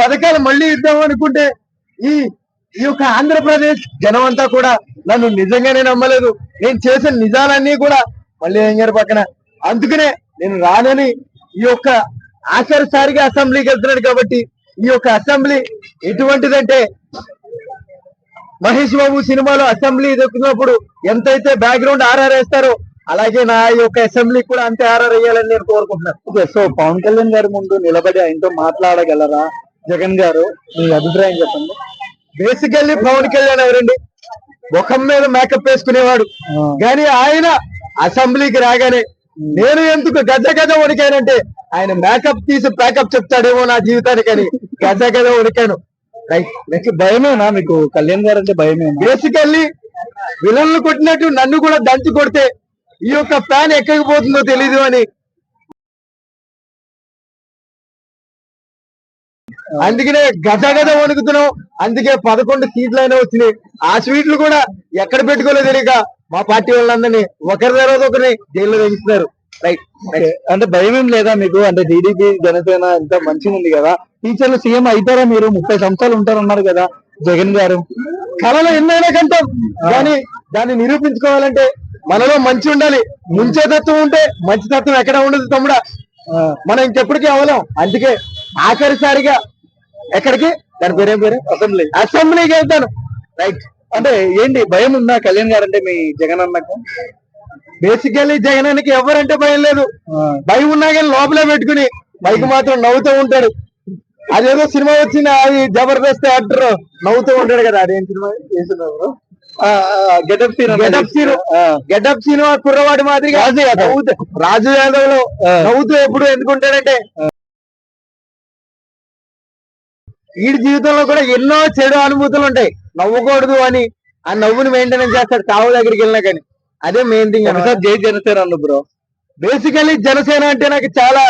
పథకాలు మళ్ళీ ఇద్దాం అనుకుంటే ఈ ఈ యొక్క ఆంధ్రప్రదేశ్ జనం అంతా కూడా నన్ను నిజంగానే నమ్మలేదు. నేను చేసిన నిజాలన్నీ కూడా మళ్ళీ ఏం గారి పక్కన. అందుకనే నేను రానని ఈ యొక్క ఆఖరిసారిగా అసెంబ్లీకి వెళ్తున్నాడు కాబట్టి ఈ యొక్క అసెంబ్లీ ఎటువంటిదంటే మహేష్ బాబు సినిమాలో అసెంబ్లీ దొక్కున్నప్పుడు ఎంతైతే బ్యాక్గ్రౌండ్ ఆర్ఆర్ వేస్తారో అలాగే నా యొక్క అసెంబ్లీ కూడా అంతే ఆర్ఆర్ వేయాలని నేను కోరుకుంటున్నాను. ఓకే సో పవన్ కళ్యాణ్ గారి ముందు నిలబడి ఆయనతో మాట్లాడగలరా? జగన్ గారు మీ అభిప్రాయం చెప్పండి. బేసికల్లీ పవన్ కళ్యాణ్ ఎవరండి? ముఖం మీద మేకప్ వేసుకునేవాడు. కానీ ఆయన అసెంబ్లీకి రాగానే నేను ఎందుకు గజ గజ వణికానంటే ఆయన మేకప్ తీసి ప్యాకప్ చెప్తాడేమో నా జీవితానికి అని గజ గజ రైట్ మీకు భయమేనా మీకు? కళ్యాణ్ గారు అంటే భయమేనా? బేసికల్లీ విలన్లు కొట్టినట్టు నన్ను కూడా దంచి కొడితే ఈ యొక్క ఫ్యాన్ ఎక్కడికి పోతుందో తెలీదు అని అందుకనే గజ గజ వణుకుతున్నాం అందుకే పదకొండు సీట్లు అయినా వచ్చినాయి. ఆ స్వీట్లు కూడా ఎక్కడ పెట్టుకోలేదు తెలియక మా పార్టీ వాళ్ళందరినీ ఒకరి తర్వాత ఒకరిని జైల్లో వేయిస్తున్నారు రైట్. అంటే భయం ఏం లేదా మీకు? అంటే టీడీపీ జనసేన ఎంత మంచిగా ఉంది కదా. టీచర్లు సీఎం అవుతారా మీరు? ముప్పై సంవత్సరాలు ఉంటారన్నారు కదా జగన్ గారు. కళలో ఎన్నైనా కంటాం కానీ దాన్ని నిరూపించుకోవాలంటే మనలో మంచి ఉండాలి. ముంచే తత్వం ఉంటే మంచి తత్వం ఎక్కడ ఉండదు తమ్ముడా. మనం ఇంకెప్పటికీ అవ్వలేం అందుకే ఆఖరిసారిగా ఎక్కడికి? దాని పేరేం పేరు? అసెంబ్లీ. అసెంబ్లీకి వెళ్తాను రైట్. అంటే ఏంటి భయం ఉందా కళ్యాణ్ గారు అంటే మీ జగన్ అన్నకు? బేసికల్లీ జగనానికి ఎవరంటే భయం లేదు. భయం ఉన్నా కానీ లోపలే పెట్టుకుని బైక్ మాత్రం నవ్వుతూ ఉంటాడు. అదేదో సినిమా వచ్చింది అది జబర్దస్త్ యాక్టర్ నవ్వుతూ ఉంటాడు కదా అదేం సినిమా? సినిమా ఆ, getup scene. Getup scene. Getup scene ఆ కుర్రవాడి మాదిరిగా రాజు యాదవ్. లో. నవ్వుతూ ఎప్పుడు ఎందుకుంటాడంటే వీడి జీవితంలో కూడా ఎన్నో చెడు అనుభూతులు ఉంటాయి నవ్వకూడదు అని ఆ నవ్వుని మెయింటెనెన్స్ చేస్తాడు చావు దగ్గరికి వెళ్ళినా కానీ. అదే మెయిన్ థింగ్ జై జనసేన అన్న బ్రో. బేసికలీ జనసేన అంటే నాకు చాలా